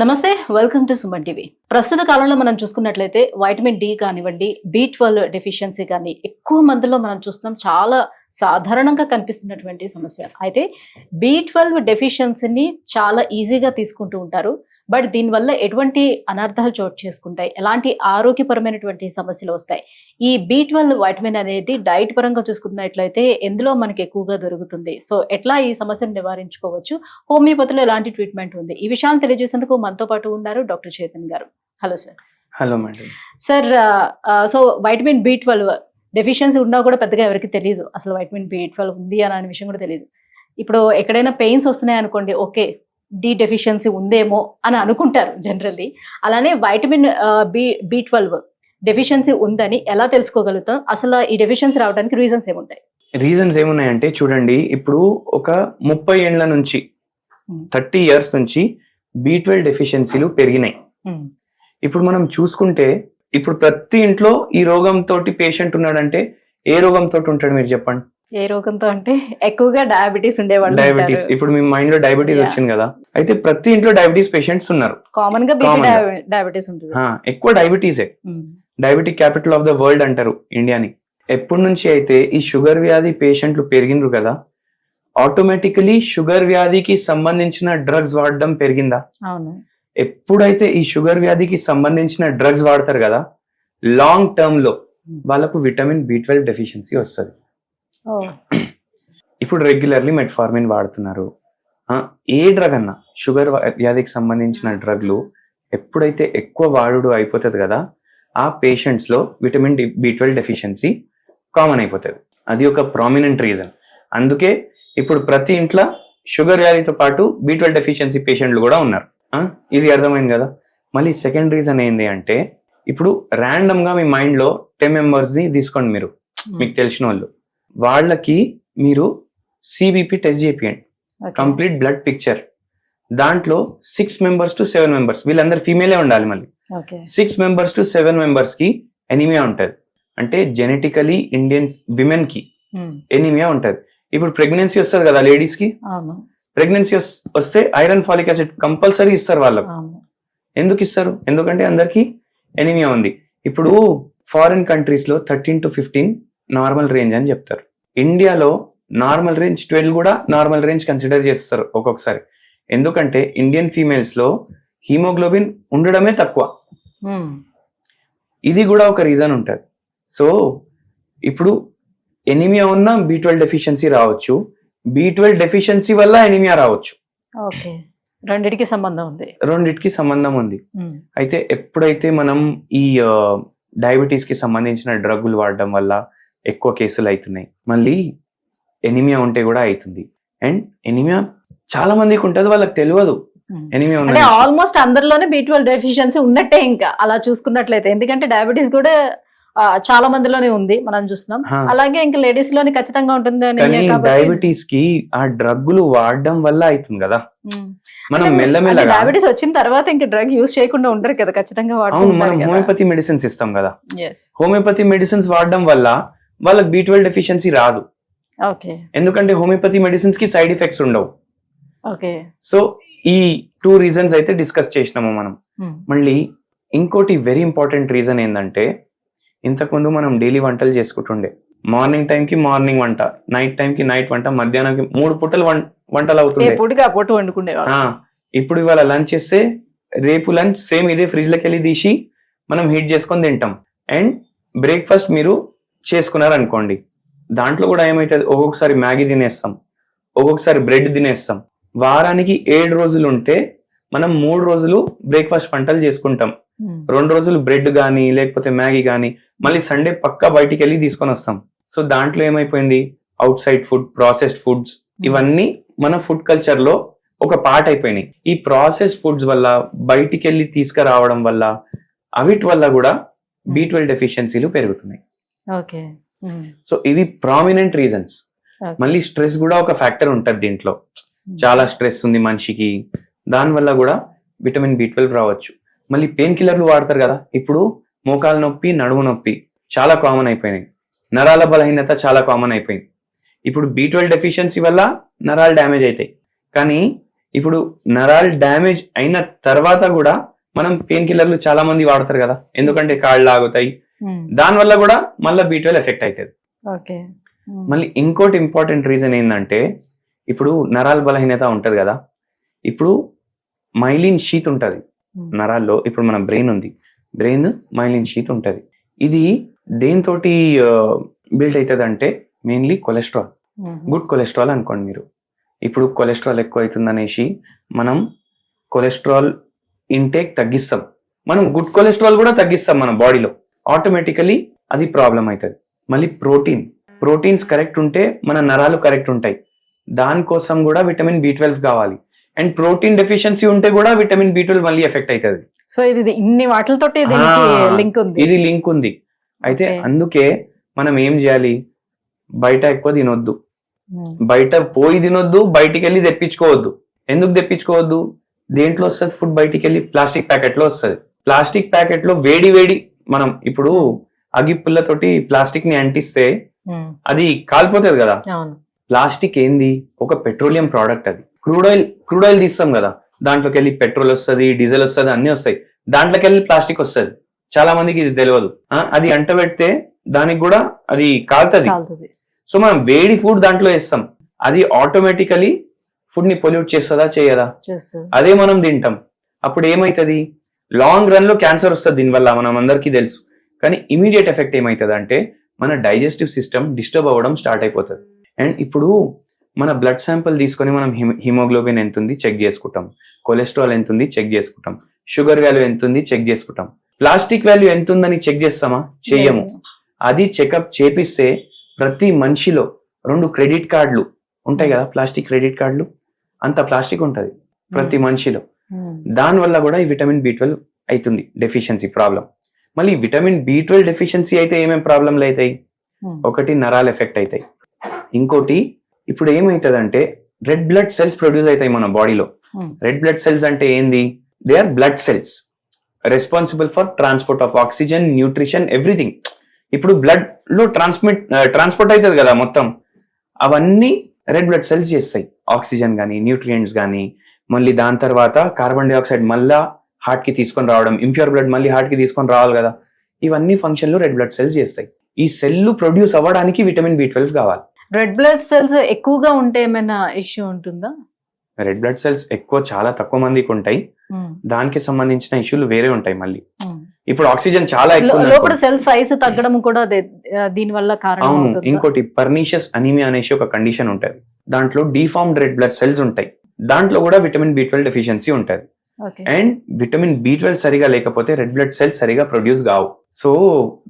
నమస్తే welcome to Suman TV ప్రస్తుత కాలంలో మనం చూసుకున్నట్లయితే వైటమిన్ డి కానివ్వండి బి ట్వెల్వ్ డెఫిషియన్సీ కానీ ఎక్కువ మందిలో మనం చూస్తున్నాం. చాలా సాధారణంగా కనిపిస్తున్నటువంటి సమస్య. అయితే బి ట్వెల్వ్ డెఫిషియన్సీని చాలా ఈజీగా తీసుకుంటూ ఉంటారు. బట్ దీనివల్ల ఎటువంటి అనర్థాలు చోటు చేసుకుంటాయి? ఎలాంటి ఆరోగ్యపరమైనటువంటి సమస్యలు వస్తాయి? ఈ బి ట్వెల్వ్ వైటమిన్ అనేది డైట్ పరంగా చూసుకున్నట్లయితే ఎందులో మనకి ఎక్కువగా దొరుకుతుంది? సో ఎట్లా ఈ సమస్యను నివారించుకోవచ్చు? హోమియోపతిలో ఎలాంటి ట్రీట్మెంట్ ఉంది? ఈ విషయాలను తెలియజేసేందుకు మనతో పాటు ఉన్నారు డాక్టర్ చేతన్ గారు. Hello sir. Hello madam. Sir so vitamin B twelve deficiency ఉన్నా కూడా పెద్దగా ఎవరికి తెలియదు అసలు వైటమిన్ బి ట్వెల్వ్ ఉంది అని అనే విషయం కూడా తెలియదు ఇప్పుడు ఎక్కడైనా పెయిన్స్ వస్తున్నాయి అనుకోండి ఓకే డి డెఫిషియన్సీ ఉందేమో అని అనుకుంటారు జనరల్లీ అలానే vitamin B B twelve deficiency ఉందని ఎలా తెలుసుకోగలుగుతాం? అసలు ఈ డెఫిషియన్సీ రావడానికి రీజన్స్ ఏముంటాయి? రీజన్స్ ఏమున్నాయంటే చూడండి ఇప్పుడు ఒక ముప్పై ఏండ్ల నుంచి. థర్టీ ఇయర్స్ నుంచి బి ట్వెల్వ్ డెఫిషియన్సీలు పెరిగినాయి. ఇప్పుడు మనం చూసుకుంటే ఇప్పుడు ప్రతి ఇంట్లో ఈ రోగంతో పేషెంట్ ఉన్నాడంటే ఏ రోగంతో ఉంటాడు మీరు చెప్పండి? ఏ రోగంతో అంటే ఎక్కువగా డయాబెటీస్ ఉండేవాళ్ళు డయాబెటీస్ ఇప్పుడు మీ మైండ్లో డయాబెటీస్. వచ్చింది కదా. అయితే ప్రతి ఇంట్లో డయాబెటీస్ పేషెంట్స్ ఉన్నారు. కామన్గా. డయాబెటీస్ ఉంటుంది. ఎక్కువ డయాబెటీసే. Diabetic capital of the world అంటారు ఇండియాని. ఎప్పటి నుంచి అయితే ఈ షుగర్ వ్యాధి పేషెంట్లు పెరిగినరు కదా ఆటోమేటికలీ షుగర్ వ్యాధికి సంబంధించిన డ్రగ్స్ వాడడం పెరిగిందా? అవును. ఎప్పుడైతే ఈ షుగర్ వ్యాధికి సంబంధించిన డ్రగ్స్ వాడతారు కదా లాంగ్ టర్మ్లో వాళ్ళకు విటమిన్ బి ట్వెల్వ్ డెఫిషియన్సీ వస్తుంది. ఇప్పుడు రెగ్యులర్లీ మెట్ఫార్మిన్ వాడుతున్నారు. ఏ డ్రగ్ అన్నా షుగర్ వ్యాధికి సంబంధించిన డ్రగ్లు ఎప్పుడైతే ఎక్కువ వాడుడు అయిపోతుంది కదా ఆ పేషెంట్స్లో vitamin D B twelve deficiency common అయిపోతుంది. అది ఒక ప్రామినెంట్ రీజన్ అందుకే ఇప్పుడు ప్రతి ఇంట్లో షుగర్ వ్యాధితో పాటు బి ట్వెల్వ్ డెఫిషియన్సీ పేషెంట్లు కూడా ఉన్నారు. ఇది అర్థమైంది కదా? మళ్ళీ సెకండ్ రీజన్ ఏంటి అంటే ఇప్పుడు ర్యాండమ్గా మీ మైండ్లో టెన్ మెంబర్స్ని తీసుకోండి మీరు. మీకు తెలిసిన వాళ్ళు. వాళ్ళకి మీరు సిబిపి టెస్ట్ చేపియండి. కంప్లీట్ బ్లడ్ పిక్చర్ దాంట్లో six members to seven members వీళ్ళందరూ ఫీమేలే ఉండాలి మళ్ళీ. సిక్స్ మెంబర్స్ టు సెవెన్ మెంబర్స్కి ఎనీమియా ఉంటది. అంటే జెనెటికలీ ఇండియన్స్ విమెన్కి. ఎనీమియా ఉంటది. ఇప్పుడు ప్రెగ్నెన్సీ వస్తుంది కదా లేడీస్కి? ప్రెగ్నెన్సీ వస్తే ఐరన్ ఫాలిక్ యాసిడ్ కంపల్సరీ ఇస్తారు వాళ్ళకు. ఎందుకు ఇస్తారు? ఎందుకంటే అందరికి ఎనీమియా ఉంది. ఇప్పుడు ఫారిన్ కంట్రీస్లో thirteen to fifteen normal range అని చెప్తారు. ఇండియాలో నార్మల్ రేంజ్ ట్వెల్వ్ కూడా నార్మల్ రేంజ్ కన్సిడర్ చేస్తారు ఒక్కొక్కసారి. ఎందుకంటే ఇండియన్ ఫీమేల్స్లో హీమోగ్లోబిన్ ఉండడమే తక్కువ. ఇది కూడా ఒక రీజన్ ఉంటుంది. సో ఇప్పుడు ఎనిమియా ఉన్న బి ట్వెల్వ్ డెఫిషియన్సీ రావచ్చు. బి ట్వెల్వ్ డెఫిషియన్సీ వల్ల ఎనిమియా రావచ్చు. ఓకే. రెండిటికి సంబంధం ఉంది. రెండిటికి సంబంధం ఉంది. అయితే ఎప్పుడైతే మనం ఈ డయాబెటీస్కి సంబంధించిన డ్రగ్గులు వాడడం వల్ల ఎక్కువ కేసులు అవుతున్నాయి మళ్ళీ ఎనిమియా ఉంటే కూడా అవుతుంది. అండ్ ఎనిమియా చాలా మందికి ఉంటుంది వాళ్ళకి తెలియదు. ఎనిమియా ఆల్మోస్ట్ అందరిలోనే బీ ట్వెల్వ్ డెఫిషియన్సీ ఉన్నట్టే ఇంకా. అలా చూసుకున్నట్లయితే. ఎందుకంటే డయాబెటీస్ కూడా చాలా మందిలోనే ఉంది మనం చూస్తున్నాం. అలాగే ఇంకా లేడీస్లోని ఖచ్చితంగా ఉంటుంది డయాబెటీస్కి ఆ డ్రగ్గులు వాడడం వల్ల అవుతుంది కదా. మనం అంటే మెల్లమెల్లగా డయాబెటీస్ వచ్చిన తర్వాత ఇంకా డ్రగ్ యూజ్ చేయకుండా ఉండరు కదా ఖచ్చితంగా అవును మనం హోమియోపతి మెడిసిన్స్ ఇస్తాం కదా. హోమియోపతి మెడిసిన్స్ వాడడం వల్ల వాళ్ళకి బి ట్వెల్వ్ డెఫిషియన్సీ రాదు. ఓకే ఎందుకంటే హోమియోపతి మెడిసిన్స్కి సైడ్ ఎఫెక్ట్స్ ఉండవు. ఓకే సో ఈ టూ రీజన్స్ అయితే డిస్కస్ చేసినాము మనం. మళ్ళీ ఇంకోటి వెరీ ఇంపార్టెంట్ రీజన్ ఏంటంటే ఇంతకుముందు మనం డైలీ వంటలు చేసుకుంటుండే. మార్నింగ్ టైం కి మార్నింగ్ వంట నైట్ టైం కి నైట్ వంట మధ్యాహ్నంకి మూడు పూటలు వంటలు అవుతుండే. ఆ, ఇప్పుడు ఇవాళ లంచ్ చేస్తే రేపు లంచ్ సేమ్ ఇదే ఫ్రిడ్జ్లోకి వెళ్ళి తీసి మనం హీట్ చేసుకొని తింటాం. అండ్ బ్రేక్ఫాస్ట్ మీరు చేసుకున్నారు అనుకోండి దాంట్లో కూడా ఏమైతుంది? ఒక్కొక్కసారి మ్యాగీ తినేస్తాం ఒక్కొక్కసారి బ్రెడ్ తినేస్తాం. వారానికి ఏడు రోజులు ఉంటే మనం మూడు రోజులు బ్రేక్ఫాస్ట్ వంటలు చేసుకుంటాం. రెండు రోజులు బ్రెడ్ కానీ లేకపోతే మ్యాగీ కానీ మళ్ళీ సండే పక్కా బయటికి వెళ్ళి తీసుకొని వస్తాం. సో దాంట్లో ఏమైపోయింది? Outside food processed foods ఇవన్నీ మన ఫుడ్ కల్చర్లో ఒక పార్ట్ అయిపోయినాయి. ఈ ప్రాసెస్ ఫుడ్స్ వల్ల బయటికి వెళ్ళి తీసుకురావడం వల్ల అవిటి వల్ల కూడా బి ట్వెల్వ్ డెఫిషియన్సీలు పెరుగుతున్నాయి. ఓకే. ఉమ్. సో ఇవి ప్రామినెంట్ రీజన్స్. మళ్ళీ స్ట్రెస్ కూడా ఒక ఫ్యాక్టర్ ఉంటది దీంట్లో. చాలా స్ట్రెస్ ఉంది మనిషికి. దానివల్ల కూడా విటమిన్ బి ట్వెల్వ్ రావచ్చు. మళ్ళీ పెయిన్ కిల్లర్లు వాడతారు కదా? ఇప్పుడు మోకాల నొప్పి నడుము నొప్పి చాలా కామన్ అయిపోయినాయి. నరాల బలహీనత చాలా కామన్ అయిపోయింది. ఇప్పుడు బి ట్వెల్వ్ డెఫిషియన్సీ వల్ల నరాలు డ్యామేజ్ అవుతాయి కానీ ఇప్పుడు నరాలు డ్యామేజ్ అయిన తర్వాత కూడా మనం పెయిన్ కిల్లర్లు చాలా మంది వాడతారు కదా? ఎందుకంటే కాళ్ళు ఆగుతాయి దాని వల్ల కూడా మళ్ళీ బీ ట్వెల్వ్ ఎఫెక్ట్ అవుతుంది ఓకే. మళ్ళీ ఇంకోటి ఇంపార్టెంట్ రీజన్ ఏంటంటే ఇప్పుడు నరాల బలహీనత ఉంటది కదా? ఇప్పుడు మైలిన్ షీత్ ఉంటది. నరాల్లో ఇప్పుడు మన బ్రెయిన్ ఉంది. బ్రెయిన్ మైలిన్ షీత్ ఉంటది. ఇది దేనితోటి బిల్డ్ అవుతుంది అంటే మెయిన్లీ కొలెస్ట్రాల్ గుడ్ కొలెస్ట్రాల్ అనుకోండి మీరు. ఇప్పుడు కొలెస్ట్రాల్ ఎక్కువ అవుతుంది అనేసి మనం కొలెస్ట్రాల్ ఇంటేక్ తగ్గిస్తాం. మనం గుడ్ కొలెస్ట్రాల్ కూడా తగ్గిస్తాం మన బాడీలో ఆటోమేటికలీ అది ప్రాబ్లం అవుతుంది మళ్ళీ ప్రోటీన్ ప్రోటీన్స్ కరెక్ట్ ఉంటే మన నరాలు కరెక్ట్ ఉంటాయి. దానికోసం కూడా విటమిన్ బి ట్వెల్వ్ కావాలి. అండ్ ప్రోటీన్ డెఫిషియన్సీ ఉంటే కూడా విటమిన్ బి ట్వెల్వ్ మళ్ళీ ఎఫెక్ట్ అవుతుంది. సో ఇది ఇన్ని ఆ, లింక్ ఉంది. ఇది లింక్ ఉంది. అయితే. అందుకే మనం ఏం చేయాలి? బయట ఎక్కువ తినొద్దు. ఉమ్, బయట పోయి తినొద్దు బయటికి వెళ్ళి తెప్పించుకోవద్దు. ఎందుకు తెప్పించుకోవద్దు? దేంట్లో వస్తుంది ఫుడ్ బయటికి వెళ్ళి ప్లాస్టిక్ ప్యాకెట్లో వస్తుంది. ప్లాస్టిక్ ప్యాకెట్లో వేడి వేడి మనం ఇప్పుడు అగిప్పులతోటి ప్లాస్టిక్ని అంటిస్తే ఉమ్, అది కాలిపోతుంది కదా. ప్లాస్టిక్ ఏంది? ఒక పెట్రోలియం ప్రోడక్ట్ అది. క్రూడ్ ఆయిల్ క్రూడ్ ఆయిల్ తీస్తాం కదా. దాంట్లోకి వెళ్ళి పెట్రోల్ వస్తుంది డీజిల్ వస్తుంది అన్ని వస్తాయి. దాంట్లోకి వెళ్ళి ప్లాస్టిక్ వస్తుంది. చాలా మందికి ఇది తెలియదు అది అంటబెడితే దానికి కూడా అది కాలుతుంది. సో మనం వేడి ఫుడ్ దాంట్లో వేస్తాం. అది ఆటోమేటికలీ ఫుడ్ని పొల్యూట్ చేస్తుందా చేయదా? అదే మనం తింటాం. అప్పుడు ఏమైతుంది? లాంగ్ రన్లో క్యాన్సర్ వస్తుంది దీనివల్ల మనం అందరికీ తెలుసు. కానీ ఇమీడియట్ ఎఫెక్ట్ ఏమవుతుంది అంటే మన డైజెస్టివ్ సిస్టమ్ డిస్టర్బ్ అవ్వడం స్టార్ట్ అయిపోతుంది. అండ్ ఇప్పుడు మన బ్లడ్ శాంపుల్ తీసుకొని మనం హిమోగ్లోబిన్ ఎంత ఉంది చెక్ చేసుకుంటాం. కొలెస్ట్రాల్ ఎంత ఉంది చెక్ చేసుకుంటాం. షుగర్ వాల్యూ ఎంత ఉంది చెక్ చేసుకుంటాం. ప్లాస్టిక్ వాల్యూ ఎంత ఉందని చెక్ చేస్తామా? చెయ్యము. అది చెకప్ చేపిస్తే ప్రతి మనిషిలో రెండు క్రెడిట్ కార్డులు ఉంటాయి కదా? ప్లాస్టిక్ క్రెడిట్ కార్డులు అంత ప్లాస్టిక్ ఉంటది ప్రతి మనిషిలో. ఉమ్, దాని వల్ల కూడా ఈ విటమిన్ బి ట్వెల్వ్ అవుతుంది డెఫిషియన్సీ ప్రాబ్లం మళ్ళీ విటమిన్ బి ట్వెల్వ్ డెఫిషియన్సీ అయితే ఏమేమి ప్రాబ్లంలు అవుతాయి? ఒకటి నరాలు ఎఫెక్ట్ అవుతాయి. ఇంకోటి ఇప్పుడు ఏమవుతుందంటే రెడ్ బ్లడ్ సెల్స్ ప్రొడ్యూస్ అవుతాయి మన బాడీలో రెడ్ బ్లడ్ సెల్స్ అంటే ఏంది? They are blood cells responsible for transport of oxygen nutrition everything ఇప్పుడు బ్లడ్లో ట్రాన్స్మిట్ ట్రాన్స్పోర్ట్ అవుతుంది కదా మొత్తం. అవన్నీ రెడ్ బ్లడ్ సెల్స్ చేస్తాయి. ఆక్సిజన్ కానీ న్యూట్రియంట్స్ కానీ మళ్ళీ దాని తర్వాత కార్బన్ డైఆక్సైడ్ మళ్ళా హార్ట్కి తీసుకొని రావడం ఇంప్యూర్ బ్లడ్ మళ్ళీ హార్ట్కి తీసుకొని రావాలి కదా. ఇవన్నీ ఫంక్షన్లు రెడ్ బ్లడ్ సెల్స్ చేస్తాయి. ఈ సెల్ ప్రొడ్యూస్ అవ్వడానికి విటమిన్ బి ట్వెల్వ్ కావాలి. రెడ్ బ్లడ్ సెల్స్ ఎక్కువగా ఉంటే ఏమైనా ఇష్యూ ఉంటుందా? రెడ్ బ్లడ్ సెల్స్ ఎక్కువ చాలా తక్కువ మందికి ఉంటాయి. ఉమ్, దానికి సంబంధించిన ఇష్యూలు వేరే ఉంటాయి మళ్ళీ. ఉమ్. ఇప్పుడు ఆక్సిజన్ చాలా ఎక్కువ లోపల. సెల్ సైజ్ తగ్గడం కూడా దీని వల్ల కారణం అవును? ఇంకోటి పర్నీషియస్ అనీమియా అనేసి ఒక కండిషన్ ఉంటది. దాంట్లో డిఫార్మ్డ్ రెడ్ బ్లడ్ సెల్స్ ఉంటాయి. దాంట్లో కూడా విటమిన్ బి ట్వెల్వ్ డెఫిషియన్సీ ఉంటది. అండ్ విటమిన్ బి ట్వెల్వ్ సరిగా లేకపోతే రెడ్ బ్లడ్ సెల్స్ సరిగా ప్రొడ్యూస్ కావు. సో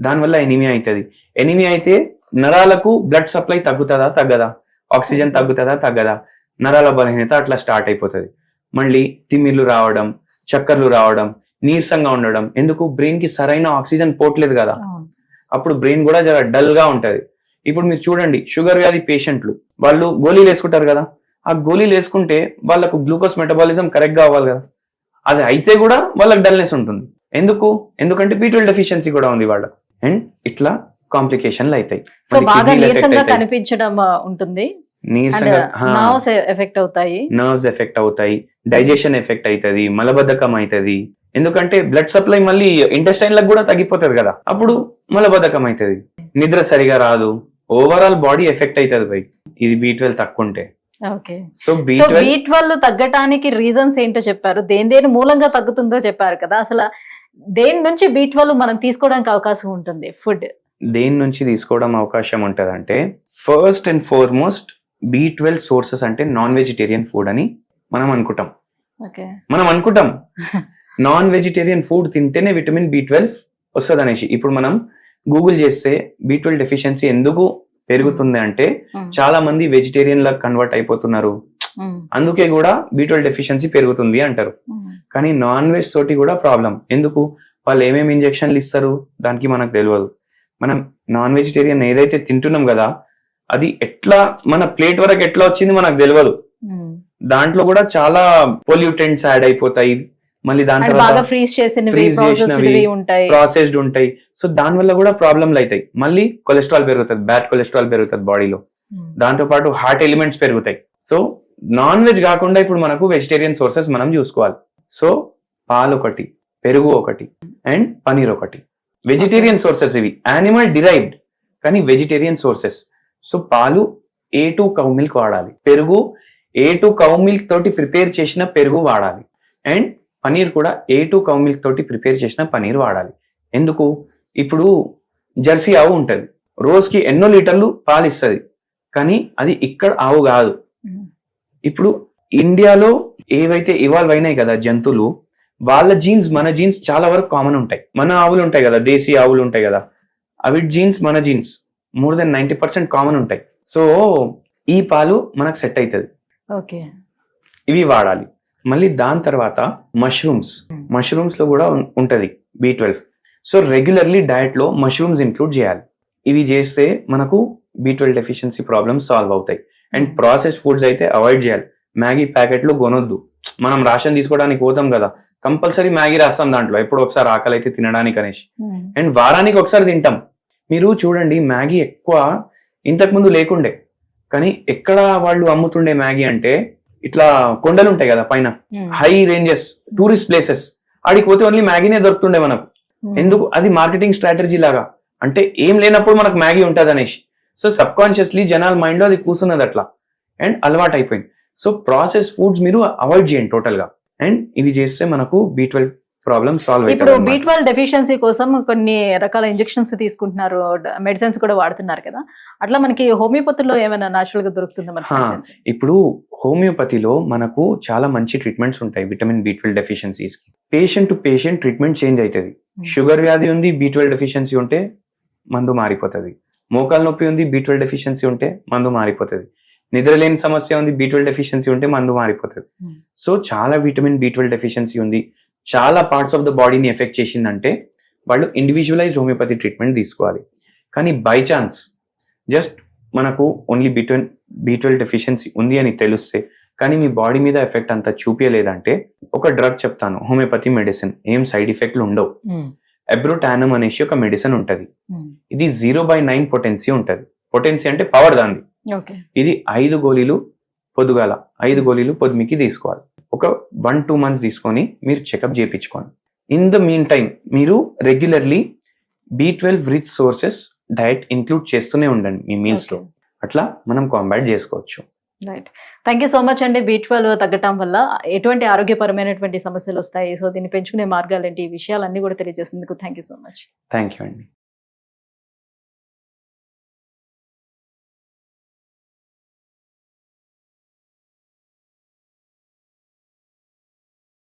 దానివల్ల ఎనిమియా అవుతుంది. ఎనిమియా అయితే నరాలకు బ్లడ్ సప్లై తగ్గుతుందా తగ్గదా? ఆక్సిజన్ తగ్గుతుందా తగ్గదా? నరాల బలహీనత అట్లా స్టార్ట్ అయిపోతుంది. మళ్ళీ తిమ్మిర్లు రావడం చక్కర్లు రావడం నీరసంగా ఉండడం. ఎందుకు? బ్రెయిన్కి సరైన ఆక్సిజన్ పోట్లేదు కదా. అప్పుడు బ్రెయిన్ కూడా జర డల్గా ఉంటది. ఇప్పుడు మీరు చూడండి షుగర్ వ్యాధి పేషెంట్లు వాళ్ళు గోళీలు వేసుకుంటారు కదా. ఆ గోళీలు వేసుకుంటే వాళ్ళకు గ్లూకోజ్ మెటబాలిజం కరెక్ట్గా అవ్వాలి కదా. అది అయితే కూడా వాళ్ళకి డల్నెస్ ఉంటుంది. ఎందుకు? ఎందుకంటే బీ ట్వెల్వ్ డెఫిషియన్సీ కూడా ఉంది వాళ్ళకు. అండ్ ఇట్లా కాంప్లికేషన్లు అవుతాయి. సో బాగా నీరసంగా. కనిపించడం ఉంటుంది. నర్వ్స్ ఎఫెక్ట్ అవుతాయి. నర్వ్స్ ఎఫెక్ట్ అవుతాయి. డైజెషన్ ఎఫెక్ట్ అవుతుంది మలబద్ధకం అవుతుంది. ఎందుకంటే బ్లడ్ సప్లై మళ్ళీ ఇంటెస్టైన్లకు కూడా తగ్గిపోతుంది కదా. అప్పుడు మలబద్ధకం అవుతుంది. నిద్ర సరిగా రాదు. ఓవరాల్ బాడీ ఎఫెక్ట్ అవుతుంది బై ఇది బీ ట్వెల్వ్ తక్కువ ఉంటే ఓకే. సో బీ ట్వెల్వ్ తగ్గటానికి రీజన్స్ ఏంటో చెప్పారు. దేని దేని మూలంగా తగ్గుతుందో చెప్పారు కదా. అసలు దేని నుంచి బీ ట్వెల్వ్ మనం తీసుకోవడానికి అవకాశం ఉంటుంది? ఫుడ్. దేని నుంచి తీసుకోవడం అవకాశం ఉంటుంది అంటే first and foremost B twelve sources అంటే నాన్ వెజిటేరియన్ ఫుడ్ అని మనం అనుకుంటాం. మనం అనుకుంటాం. నాన్ వెజిటేరియన్ ఫుడ్ తింటేనే విటమిన్ బి ట్వెల్వ్ వస్తుంది అనేసి ఇప్పుడు మనం గూగుల్ చేస్తే బి ట్వెల్వ్ డెఫిషియన్సీ ఎందుకు పెరుగుతుంది అంటే చాలా మంది వెజిటేరియన్ లా కన్వర్ట్ అయిపోతున్నారు. అందుకే కూడా బి ట్వెల్వ్ డెఫిషియన్సీ పెరుగుతుంది అంటారు. కానీ నాన్ వెజ్ తోటి కూడా ప్రాబ్లం ఎందుకు? వాళ్ళు ఏమేమి ఇంజెక్షన్లు ఇస్తారు? దానికి మనకు తెలియదు. మనం నాన్ వెజిటేరియన్ ఏదైతే తింటున్నాం కదా అది ఎట్లా మన ప్లేట్ వరకు ఎట్లా వచ్చింది మనకు తెలియదు దాంట్లో కూడా చాలా పొల్యూటెంట్స్ యాడ్ అయిపోతాయి. మళ్ళీ freeze ప్రాసెస్డ్ ఉంటాయి. ప్రాసెస్డ్ ఉంటాయి. సో దాని వల్ల కూడా ప్రాబ్లంలు అవుతాయి. మళ్ళీ కొలెస్ట్రాల్ పెరుగుతుంది బ్యాడ్ కొలెస్ట్రాల్ పెరుగుతుంది బాడీలో దాంతో పాటు హార్ట్ ఎలిమెంట్స్ పెరుగుతాయి. సో నాన్ వెజ్ కాకుండా ఇప్పుడు మనకు వెజిటేరియన్ సోర్సెస్ మనం చూసుకోవాలి. సో పాలు ఒకటి పెరుగు ఒకటి అండ్ పనీర్ ఒకటి. వెజిటేరియన్ సోర్సెస్ ఇవి. యానిమల్ డిరైవ్డ్ కానీ వెజిటేరియన్ సోర్సెస్ సో పాలు ఏ టూ కౌ మిల్క్ వాడాలి. పెరుగు ఏ టూ కౌ మిల్క్ తోటి ప్రిపేర్ చేసిన పెరుగు వాడాలి. అండ్ పనీర్ కూడా ఏ టూ కౌ మిల్క్ తోటి ప్రిపేర్ చేసిన పనీర్ వాడాలి. ఎందుకు? ఇప్పుడు జెర్సీ ఆవు ఉంటది. రోజుకి ఎన్నో లీటర్లు పాలు ఇస్తుంది. కానీ అది ఇక్కడ ఆవు కాదు. ఇప్పుడు ఇండియాలో ఏవైతే ఇవాల్వ్ అయినాయి కదా జంతువులు వాళ్ళ జీన్స్ మన జీన్స్ చాలా వరకు కామన్ ఉంటాయి. మన ఆవులు ఉంటాయి కదా దేశీ ఆవులు ఉంటాయి కదా అవి జీన్స్ మన genes more than ninety percent common ఉంటాయి. సో ఈ పాలు మనకు సెట్ అవుతుంది ఓకే. ఇవి వాడాలి. మళ్ళీ దాని తర్వాత మష్రూమ్స్ Hmm. మష్రూమ్స్లో కూడా ఉంటది బి ట్వెల్వ్ సో రెగ్యులర్లీ డయట్లో మష్రూమ్స్ ఇంక్లూడ్ చేయాలి. ఇవి చేస్తే మనకు B twelve deficiency problems solve అవుతాయి. అండ్ ప్రాసెస్డ్ ఫుడ్స్ అయితే అవాయిడ్ చేయాలి. మ్యాగీ ప్యాకెట్లు కొనొద్దు. మనం రాషన్ తీసుకోవడానికి పోతాం కదా కంపల్సరీ మ్యాగీ రాస్తాం దాంట్లో. ఎప్పుడు ఒకసారి ఆకలి అయితే తినడానికి అనేసి. అండ్ వారానికి ఒకసారి తింటాం. మీరు చూడండి మ్యాగీ ఎక్కువ ఇంతకు ముందు లేకుండే. కానీ ఎక్కడ వాళ్ళు అమ్ముతుండే మ్యాగీ అంటే ఇట్లా కొండలు ఉంటాయి కదా పైన. High ranges tourist places. ఆడికి పోతే ఓన్లీ మ్యాగీనే దొరుకుతుండే మనకు. ఎందుకు? అది మార్కెటింగ్ స్ట్రాటజీ లాగా. అంటే ఏం లేనప్పుడు మనకు మ్యాగీ ఉంటుంది అనేసి. సో సబ్ కాన్షియస్లీ జనాల మైండ్లో అది కూర్చున్నది అట్లా అండ్ అలవాటు అయిపోయింది సో ప్రాసెస్ ఫుడ్స్ మీరు అవాయిడ్ చేయండి టోటల్గా అండ్ ఇవి చేస్తే మనకు బి ట్వెల్వ్ ప్రాబ్లమ్ సాల్వ్ ఇప్పుడు బి ట్వెల్వ్ డెఫిషియన్సీ కోసం కొన్ని రకాల ఇంజెక్షన్స్ తీసుకుంటున్నారు. మెడిసిన్స్ కూడా వాడుతున్నారు కదా. అట్లా మనకి హోమియోపతిలో ఏమైనా నాచురల్గా దొరుకుతుందా మన? ఇప్పుడు హోమియోపతిలో మనకు చాలా మంచి ట్రీట్మెంట్స్ ఉంటాయి vitamin B twelve డెఫిషియన్సీస్కి. Patient to patient treatment change అవుతుంది షుగర్ వ్యాధి ఉంది బి ట్వెల్వ్ డెఫిషియన్సీ ఉంటే మందు మారిపోతుంది. మోకాలు నొప్పి ఉంది బి ట్వెల్వ్ డెఫిషియన్సీ ఉంటే మందు మారిపోతుంది. నిద్రలేని సమస్య ఉంది బి ట్వెల్వ్ డెఫిషియన్సీ ఉంటే మందు మారిపోతుంది. Hmm. సో చాలా విటమిన్ బి ట్వెల్వ్ డెఫిషియన్సీ ఉంది. చాలా పార్ట్స్ ఆఫ్ ద బాడీని ఎఫెక్ట్ చేసిందంటే వాళ్ళు ఇండివిజువలైజ్ హోమియోపతి ట్రీట్మెంట్ తీసుకోవాలి. కానీ బై ఛాన్స్ జస్ట్ మనకు only B twelve B twelve deficiency ఉంది అని తెలిస్తే కానీ మీ బాడీ మీద ఎఫెక్ట్ అంత చూపించలేదంటే ఒక డ్రగ్ చెప్తాను హోమియోపతి మెడిసిన్ ఏం సైడ్ ఎఫెక్ట్లు ఉండవు. Hmm. ఎబ్రోటానమ్ అనేసి ఒక మెడిసిన్ ఉంటది. Hmm. ఇది జీరో బై నైన్ పొటెన్సీ ఉంటది. పొటెన్సీ అంటే పవర్ దాంది ఇది ఐదు గోళీలు పొద్దుగాల ఐదు గోళీలు పొద్దుమికి తీసుకోవాలి. ఒక వన్ టూ మంత్స్ తీసుకొని మీరు చెకప్ చేయించుకోండి. ఇన్ ద మీన్ టైం మీరు regularly B twelve rich sources diet include చేస్తూనే ఉండండి మీ మీల్స్లో. అట్లా మనం కాంబాట్ చేసుకోవచ్చు. Right. Thank you so much అండి బీ ట్వెల్వ్ తగ్గటం వల్ల. ఎటువంటి ఆరోగ్యపరమైనటువంటి సమస్యలు వస్తాయి. సో దీన్ని పెంచుకునే మార్గాలు ఏంటి? ఈ విషయాలన్నీ కూడా తెలియజేసినందుకు thank you so much. Thank you అండి.